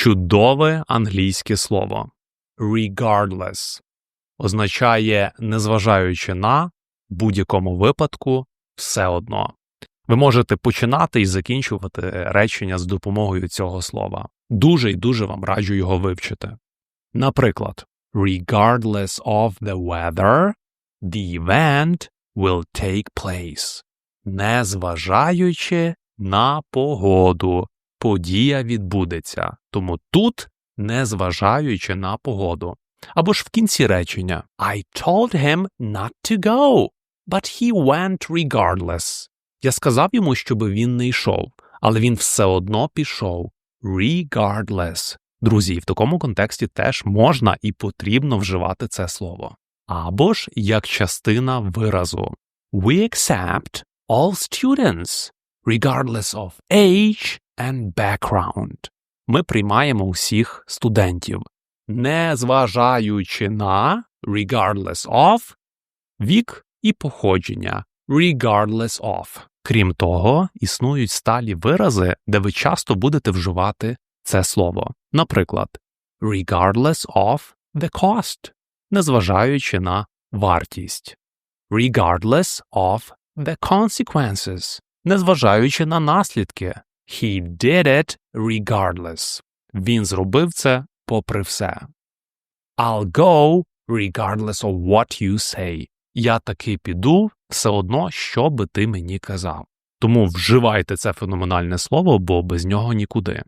чудове англійське слово. Regardless означає незважаючи на в будь-якому випадку все одно. Ви можете починати і закінчувати речення з допомогою цього слова. Дуже і дуже вам раджу його вивчити. Наприклад, regardless of the weather, the event will take place. Незважаючи на погоду, подія відбудеться. Тому тут незважаючи на погоду. Або ж в кінці речення I told him not to go, but he went regardless. Я сказав йому, щоб він не йшов, але він все одно пішов. Regardless. Друзі, в такому контексті теж можна і потрібно вживати це слово. Або ж як частина виразу. We accept all students, regardless of age and background. Ми приймаємо усіх студентів, незважаючи на regardless of вік і походження regardless of. Крім того, існують сталі вирази, де ви часто будете вживати це слово. Наприклад, regardless of the cost, незважаючи на вартість, regardless of the consequences, незважаючи на наслідки. He did it regardless. Він зробив це попри все. I'll go regardless of what you say. Я таки піду все одно, що би ти мені казав. Тому вживайте це феноменальне слово, бо без нього нікуди.